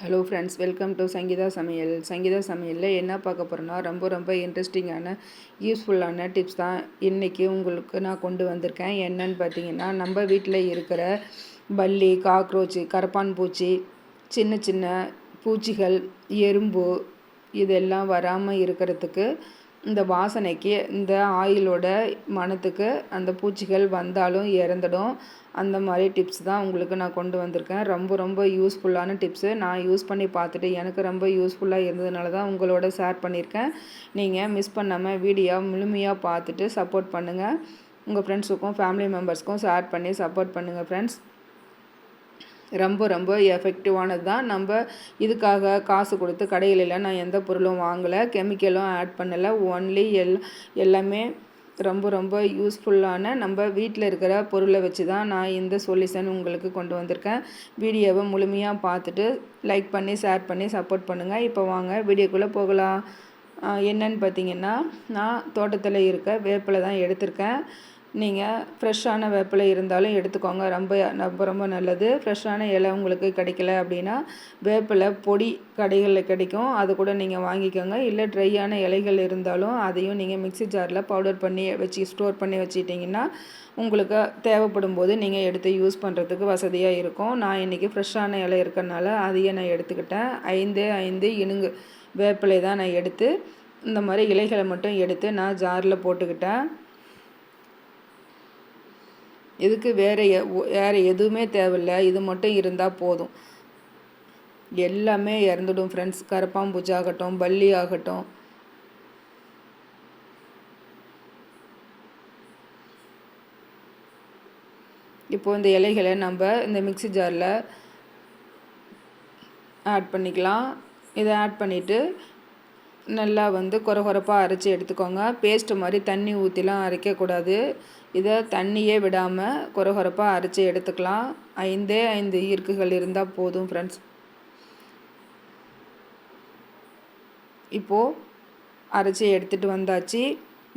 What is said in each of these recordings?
Hello friends welcome to Sangeetha சமையல் சங்கீதா சமையலில் என்ன பார்க்க போகிறோன்னா ரொம்ப ரொம்ப இன்ட்ரெஸ்டிங்கான யூஸ்ஃபுல்லான டிப்ஸ் தான் இன்றைக்கி உங்களுக்கு நான் கொண்டு வந்திருக்கேன். என்னன்னு பார்த்தீங்கன்னா நம்ம வீட்டில் இருக்கிற பல்லி காக்ரோச்சு கரப்பான் பூச்சி சின்ன சின்ன பூச்சிகள் எறும்பு இதெல்லாம் வராமல் இருக்கிறதுக்கு இந்த வாசனைக்கு இந்த ஆயிலோட மணத்துக்கு அந்த பூச்சிகள் வந்தாலும் இறந்துடும். அந்த மாதிரி டிப்ஸ் தான் உங்களுக்கு நான் கொண்டு வந்திருக்கேன். ரொம்ப ரொம்ப யூஸ்ஃபுல்லான டிப்ஸு நான் யூஸ் பண்ணி பார்த்துட்டு எனக்கு ரொம்ப யூஸ்ஃபுல்லாக இருந்ததுனால தான் உங்களோட ஷேர் பண்ணியிருக்கேன். நீங்கள் மிஸ் பண்ணாமல் வீடியோ முழுமையாக பார்த்துட்டு சப்போர்ட் பண்ணுங்கள் உங்கள் ஃப்ரெண்ட்ஸுக்கும் ஃபேமிலி மெம்பர்ஸ்க்கும் ஷேர் பண்ணி சப்போர்ட் பண்ணுங்கள் ஃப்ரெண்ட்ஸ் ரொம்ப ரொம்ப எஃபெக்டிவானது தான் நம்ம இதுக்காக காசு கொடுத்து கடைகளில் நான் எந்த பொருளும் வாங்கலை கெமிக்கலும் ஆட் பண்ணலை. ஒன்லி எல் எல்லாமே ரொம்ப ரொம்ப யூஸ்ஃபுல்லான நம்ம வீட்டில் இருக்கிற பொருளை வச்சு தான் நான் இந்த சொல்யூஷன் உங்களுக்கு கொண்டு வந்திருக்கேன். வீடியோவை முழுமையாக பார்த்துட்டு லைக் பண்ணி ஷேர் பண்ணி சப்போர்ட் பண்ணுங்கள் இப்போ வாங்க வீடியோக்குள்ளே போகலாம். என்னன்னு பார்த்தீங்கன்னா நான் தோட்டத்தில் இருக்க வேப்பில் தான் எடுத்திருக்கேன். நீங்கள் ஃப்ரெஷ்ஷான வேப்பிலை இருந்தாலும் எடுத்துக்கோங்க. ரொம்ப ரொம்ப ரொம்ப நல்லது. ஃப்ரெஷ்ஷான இலை உங்களுக்கு கிடைக்கல அப்படின்னா வேப்பிலை பொடி கடைகளில் கிடைக்கும். அது கூட நீங்கள் வாங்கிக்கோங்க. இல்லை ட்ரையான இலைகள் இருந்தாலும் அதையும் நீங்கள் மிக்சி ஜாரில் பவுடர் பண்ணி வச்சு ஸ்டோர் பண்ணி வச்சுட்டிங்கன்னா உங்களுக்கு தேவைப்படும் போது நீங்கள் எடுத்து யூஸ் பண்ணுறதுக்கு வசதியாக இருக்கும். நான் இன்றைக்கி ஃப்ரெஷ்ஷான இலை இருக்கிறனால அதையே நான் எடுத்துக்கிட்டேன். ஐந்து ஐந்து இனுங்கு வேப்பிலை தான் நான் எடுத்து இந்த மாதிரி இலைகளை மட்டும் எடுத்து நான் ஜாரில் போட்டுக்கிட்டேன். இதுக்கு வேறு வேறு எதுவுமே தேவையில்லை இது மட்டும் இருந்தால் போதும். எல்லாமே இறந்துடும் ஃப்ரெண்ட்ஸ் கரப்பாம்பூச்சி ஆகட்டும் பல்லி ஆகட்டும். இப்போது இந்த இலைகளை நம்ம இந்த மிக்சி ஜாரில் ஆட் பண்ணிக்கலாம். இதை ஆட் பண்ணிவிட்டு நல்லா வந்து கொரகொரப்பாக அரைச்சி எடுத்துக்கோங்க. பேஸ்ட்டு மாதிரி தண்ணி ஊற்றிலாம் அரைக்கக்கூடாது. இதை தண்ணியே விடாமல் கொரகொரப்பாக அரைச்சி எடுத்துக்கலாம். ஐந்தே ஐந்து ஈர்க்குகள் இருந்தால் போதும் ஃப்ரெண்ட்ஸ் இப்போது அரைச்சி எடுத்துகிட்டு வந்தாச்சு.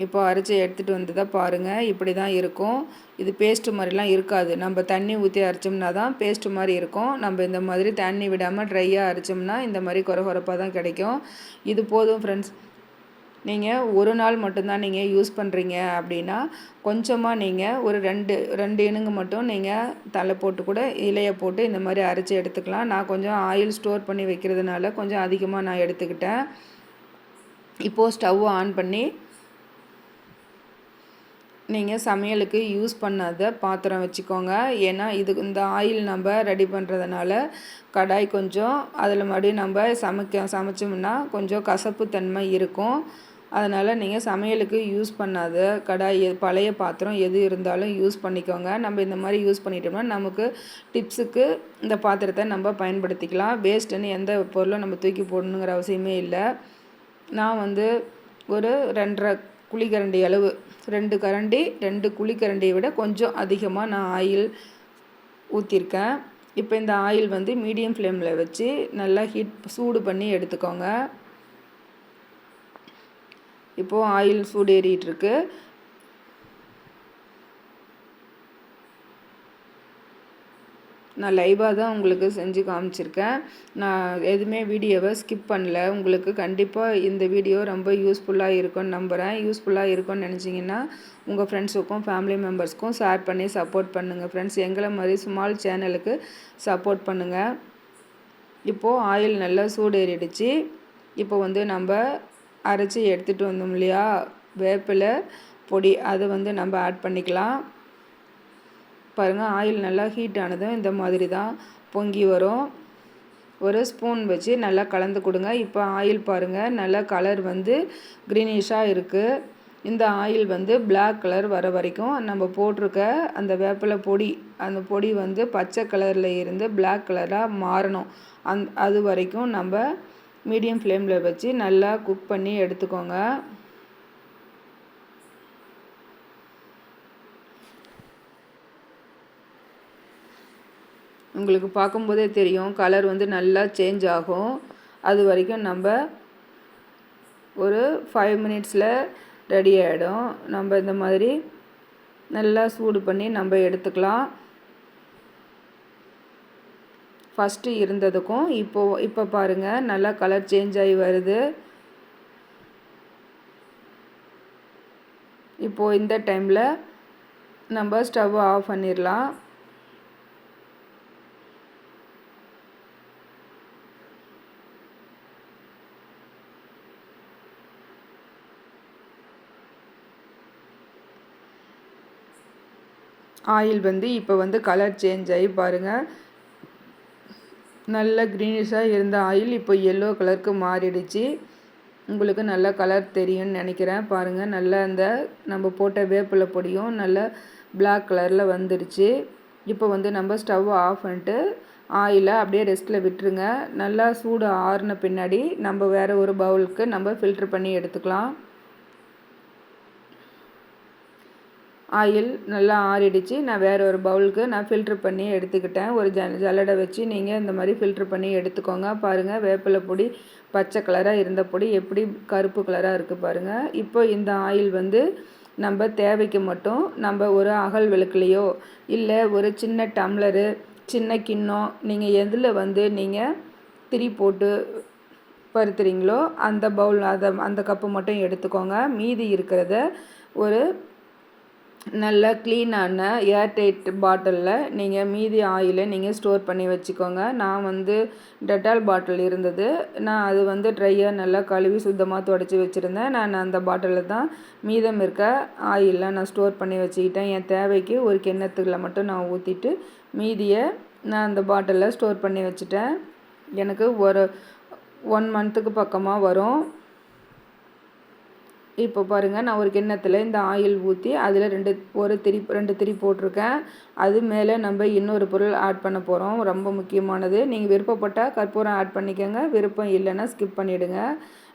இப்போ அரைச்சி எடுத்துகிட்டு வந்ததை பாருங்கள் இப்படி தான் இருக்கும். இது பேஸ்ட்டு மாதிரிலாம் இருக்காது. நம்ம தண்ணி ஊற்றி அரைச்சோம்னா தான் பேஸ்ட்டு மாதிரி இருக்கும். நம்ம இந்த மாதிரி தண்ணி விடாமல் ட்ரையாக அரைச்சோம்னா இந்த மாதிரி குறை குறைப்பாக தான் கிடைக்கும். இது போதும் ஃப்ரெண்ட்ஸ் நீங்கள் ஒரு நாள் மட்டும்தான் நீங்கள் யூஸ் பண்ணுறீங்க அப்படின்னா கொஞ்சமாக நீங்கள் ஒரு ரெண்டு ரெண்டு இனுங்க மட்டும் நீங்கள் தலை போட்டு கூட இலையை போட்டு இந்த மாதிரி அரைச்சி எடுத்துக்கலாம். நான் கொஞ்சம் ஆயில் ஸ்டோர் பண்ணி வைக்கிறதுனால கொஞ்சம் அதிகமாக நான் எடுத்துக்கிட்டேன். இப்போது ஸ்டவ் ஆன் பண்ணி நீங்கள் சமையலுக்கு யூஸ் பண்ணாத பாத்திரம் வச்சுக்கோங்க. ஏன்னா இது இந்த ஆயில் நம்ம ரெடி பண்ணுறதுனால கடாய் கொஞ்சம் அதில் மறுபடியும் நம்ம சமைக்க சமைச்சோம்னா கொஞ்சம் கசப்பு தன்மை இருக்கும். அதனால் நீங்கள் சமையலுக்கு யூஸ் பண்ணாத கடாய் பழைய பாத்திரம் எது இருந்தாலும் யூஸ் பண்ணிக்கோங்க. நம்ம இந்த மாதிரி யூஸ் பண்ணிட்டோம்னா நமக்கு டிப்ஸுக்கு இந்த பாத்திரத்தை நம்ம பயன்படுத்திக்கலாம். வேஸ்ட்டுன்னு எந்த பொருளும் நம்ம தூக்கி போடணுங்கிற அவசியமே இல்லை. நான் வந்து ஒரு ரெண்டரை குழிக்கரண்டி அளவு ரெண்டு கரண்டி ரெண்டு குழிக்கரண்டியை விட கொஞ்சம் அதிகமாக நான் ஆயில் ஊற்றிருக்கேன் இப்போ இந்த ஆயில் வந்து மீடியம் ஃப்ளேமில் வச்சு நல்லா ஹீட் சூடு பண்ணி எடுத்துக்கோங்க. இப்போது ஆயில் சூடு நான் லைவாக தான் உங்களுக்கு செஞ்சு காமிச்சிருக்கேன். நான் எதுவுமே வீடியோவை ஸ்கிப் பண்ணல. உங்களுக்கு கண்டிப்பாக இந்த வீடியோ ரொம்ப யூஸ்ஃபுல்லாக இருக்கும்னு நம்புகிறேன் யூஸ்ஃபுல்லாக இருக்கும்னு நினச்சிங்கன்னா உங்கள் ஃப்ரெண்ட்ஸுக்கும் ஃபேமிலி மெம்பர்ஸ்க்கும் ஷேர் பண்ணி சப்போர்ட் பண்ணுங்கள் ஃப்ரெண்ட்ஸ் எங்களை மாதிரி ஸ்மால் சேனலுக்கு சப்போர்ட் பண்ணுங்கள் இப்போது ஆயில் நல்லா சூடு ஏறிடுச்சு இப்போ வந்து நம்ம அரைச்சி எடுத்துகிட்டு வந்தோம் இல்லையா? வேப்பிலை பொடி அதை வந்து நம்ம ஆட் பண்ணிக்கலாம். பாருங்கள் ஆயில் நல்லா ஹீட் ஆனதும் இந்த மாதிரி தான் பொங்கி வரும். ஒரு ஸ்பூன் வச்சு நல்லா கலந்து கொடுங்க. இப்போ ஆயில் பாருங்கள் நல்லா கலர் வந்து க்ரீனிஷாக இருக்குது இந்த ஆயில் வந்து பிளாக் கலர் வர வரைக்கும் நம்ம போட்டிருக்க அந்த வேப்பிலை பொடி அந்த பொடி வந்து பச்சை கலரில் இருந்து பிளாக் கலராக மாறணும். அந் அது வரைக்கும் நம்ம மீடியம் ஃப்ளேமில் வச்சு நல்லா குக் பண்ணி எடுத்துக்கோங்க. உங்களுக்கு பார்க்கும்போதே தெரியும். கலர் வந்து நல்லா சேஞ்ச் ஆகும். அது வரைக்கும் நம்ம ஒரு ஃபைவ் மினிட்ஸில் ரெடி ஆகிடும் நம்ம இந்த மாதிரி நல்லா சூடு பண்ணி நம்ம எடுத்துக்கலாம். ஃபஸ்ட்டு இருந்ததுக்கும் இப்போது இப்போ பாருங்கள் நல்லா கலர் சேஞ்ச் ஆகி வருது. இப்போது இந்த டைமில் நம்ம ஸ்டவ் ஆஃப் பண்ணிடலாம் ஆயில் வந்து இப்போ வந்து கலர் சேஞ்ச் ஆகி பாருங்கள் நல்ல க்ரீனிஷாக இருந்த ஆயில் இப்போ எல்லோ கலருக்கு மாறிடுச்சு. உங்களுக்கு நல்ல கலர் தெரியும்னு நினைக்கிறேன். பாருங்கள் நல்லா அந்த நம்ம போட்ட வேப்பிலை பொடியும் நல்ல பிளாக் கலரில் வந்துடுச்சு. இப்போ வந்து நம்ம ஸ்டவ் ஆஃப் பண்ணிட்டு ஆயிலை அப்படியே ரெஸ்ட்டில் விட்டுருங்க. நல்லா சூடு ஆறின பின்னாடி நம்ம வேறு ஒரு பவுலுக்கு நம்ம ஃபில்ட்ரு பண்ணி எடுத்துக்கலாம். ஆயில் நல்லா ஆறிடுச்சு. நான் வேறு ஒரு பவுலுக்கு நான் ஃபில்ட்ரு பண்ணி எடுத்துக்கிட்டேன். ஒரு ஜ ஜல்லடை வச்சு நீங்கள் இந்த மாதிரி ஃபில்ட்ரு பண்ணி எடுத்துக்கோங்க. பாருங்கள் வேப்பிலை பொடி பச்சை கலராக இருந்த பொடி எப்படி கருப்பு கலராக இருக்குது பாருங்கள் இப்போ இந்த ஆயில் வந்து நம்ம தேவைக்கு மட்டும் நம்ம ஒரு அகல் விளக்குலையோ இல்லை ஒரு சின்ன டம்ளரு சின்ன கிண்ணம் நீங்கள் எதில் வந்து நீங்கள் திரி போட்டு பருத்துறீங்களோ அந்த பவுல் அதை அந்த கப்பு மட்டும் எடுத்துக்கோங்க. மீதி இருக்கிறத ஒரு நல்ல க்ளீனான ஏர்டைட் பாட்டிலில் நீங்கள் மீதி ஆயிலை நீங்கள் ஸ்டோர் பண்ணி வச்சுக்கோங்க. நான் வந்து டெட்டால் பாட்டில் இருந்தது. நான் அது வந்து ட்ரையாக நல்லா கழுவி சுத்தமாக துடைச்சி வச்சுருந்தேன். நான் அந்த பாட்டிலில் தான் மீதம் இருக்க ஆயிலெலாம் நான் ஸ்டோர் பண்ணி வச்சுக்கிட்டேன். என் தேவைக்கு ஒரு கிண்ணத்துக்குள்ள மட்டும் நான் ஊற்றிட்டு மீதியை நான் அந்த பாட்டிலில் ஸ்டோர் பண்ணி வச்சுட்டேன். எனக்கு ஒரு ஒன் மந்த்துக்கு பக்கமாக வரும். இப்போ பாருங்கள் நான் ஒரு கிண்ணத்தில் இந்த ஆயில் ஊற்றி அதில் ரெண்டு ஒரு திரி ரெண்டு திரி போட்டிருக்கேன். அது மேலே நம்ம இன்னொரு பொருள் ஆட் பண்ண போகிறோம் ரொம்ப முக்கியமானது. நீங்கள் விருப்பப்பட்டால் கற்பூரம் ஆட் பண்ணிக்கோங்க. விருப்பம் இல்லைன்னா ஸ்கிப் பண்ணிவிடுங்க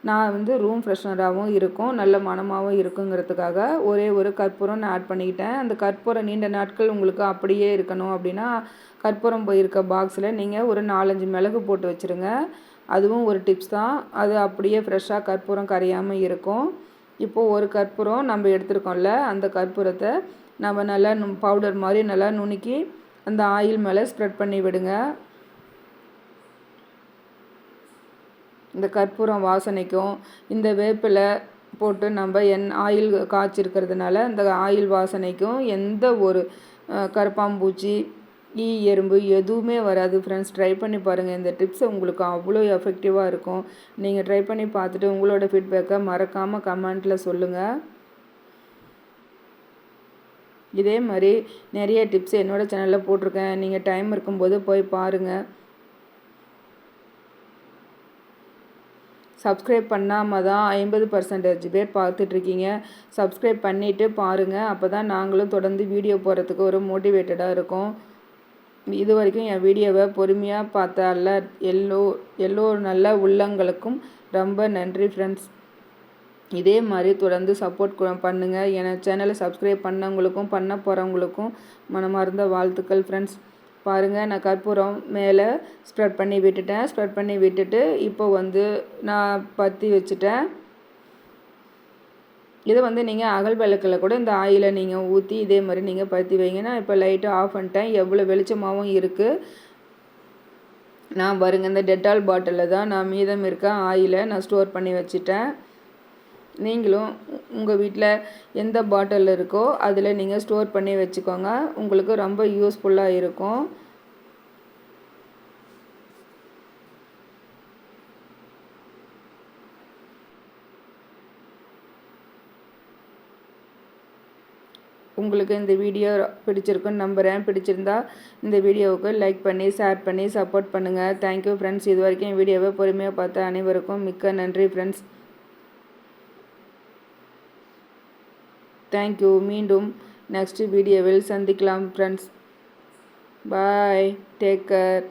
நான் வந்து ரூம் ஃப்ரெஷ்னராகவும் இருக்கும். நல்ல மனமாகவும் இருக்குங்கிறதுக்காக ஒரே ஒரு கற்பூரம் நான் ஆட் பண்ணிக்கிட்டேன். அந்த கற்பூரம் நீண்ட நாட்கள் உங்களுக்கு அப்படியே இருக்கணும் அப்படின்னா கற்பூரம் போயிருக்க பாக்ஸில் நீங்கள் ஒரு நாலஞ்சு மிளகு போட்டு வச்சுருங்க. அதுவும் ஒரு டிப்ஸ் தான். அது அப்படியே ஃப்ரெஷ்ஷாக கற்பூரம் கரையாமல் இருக்கும். இப்போது ஒரு கற்பூரம் நம்ம எடுத்துருக்கோம்ல அந்த கற்பூரத்தை நம்ம நல்லா பவுடர் மாதிரி நல்லா நுணுக்கி அந்த ஆயில் மேலே ஸ்ப்ரெட் பண்ணி விடுங்க. இந்த கற்பூரம் வாசனைக்கும் இந்த வேப்பிலை போட்டு நம்ம என் ஆயில் காய்ச்சிருக்கிறதுனால இந்த ஆயில் வாசனைக்கும் எந்த ஒரு கருப்பாம்பூச்சி ஈ எறும்பு எதுவுமே வராது. ஃப்ரெண்ட்ஸ் ட்ரை பண்ணி பாருங்கள் இந்த டிப்ஸ் உங்களுக்கு அவ்வளோ எஃபெக்டிவாக இருக்கும். நீங்கள் ட்ரை பண்ணி பார்த்துட்டு உங்களோட ஃபீட்பேக்கை மறக்காமல் கமெண்ட்டில் சொல்லுங்கள் இதே மாதிரி நிறைய டிப்ஸ் என்னோடய சேனலில் போட்டிருக்கேன். நீங்கள் டைம் இருக்கும்போது போய் பாருங்கள் சப்ஸ்கிரைப் பண்ணாமல் தான் ஐம்பது பர்சன்டேஜ் பேர் பார்த்துட்ருக்கீங்க. சப்ஸ்கிரைப் பண்ணிவிட்டு பாருங்கள் அப்போ தான் நாங்களும் தொடர்ந்து வீடியோ போகிறதுக்கு ஒரு மோட்டிவேட்டடாக இருக்கும். இது வரைக்கும் என் வீடியோவை பொறுமையாக பார்த்த அல்ல எல்லோ எல்லோ நல்ல உள்ளங்களுக்கும் ரொம்ப நன்றி ஃப்ரெண்ட்ஸ் இதே மாதிரி தொடர்ந்து சப்போர்ட் பண்ணுங்கள் என் சேனலை சப்ஸ்கிரைப் பண்ணவங்களுக்கும் பண்ண போகிறவங்களுக்கும் மனமார்ந்த வாழ்த்துக்கள் ஃப்ரெண்ட்ஸ் பாருங்கள் நான் கற்பூரம் மேலே ஸ்ப்ரெட் பண்ணி விட்டுட்டேன். ஸ்ப்ரெட் பண்ணி விட்டுட்டு இப்போ வந்து நான் பற்றி வச்சுட்டேன். இதை வந்து நீங்கள் அகல் விளக்கில் கூட இந்த ஆயிலை நீங்கள் ஊற்றி இதே மாதிரி நீங்கள் பருத்தி வைங்கன்னா இப்போ லைட்டாக ஆஃப் பண்ணிட்டேன். எவ்வளோ வெளிச்சமாகவும் இருக்குது நான் பாருங்கள் இந்த டெட்டால் பாட்டிலில் தான் நான் மீதம் இருக்க ஆயிலை நான் ஸ்டோர் பண்ணி வச்சுட்டேன். நீங்களும் உங்கள் வீட்டில் எந்த பாட்டில் இருக்கோ அதில் நீங்கள் ஸ்டோர் பண்ணி வச்சுக்கோங்க. உங்களுக்கு ரொம்ப யூஸ்ஃபுல்லாக இருக்கும். உங்களுக்கு இந்த வீடியோ பிடிச்சிருக்குன்னு நம்புகிறேன் பிடிச்சிருந்தா இந்த வீடியோவுக்கு லைக் பண்ணி ஷேர் பண்ணி சப்போர்ட் பண்ணுங்கள் தேங்க்யூ ஃப்ரெண்ட்ஸ் இது வரைக்கும் என் வீடியோவை பொறுமையாக பார்த்த அனைவருக்கும் மிக்க நன்றி ஃப்ரெண்ட்ஸ் தேங்க்யூ மீண்டும் நெக்ஸ்ட் வீடியோவில் சந்திக்கலாம் ஃப்ரெண்ட்ஸ் பாய் டேக் கேர்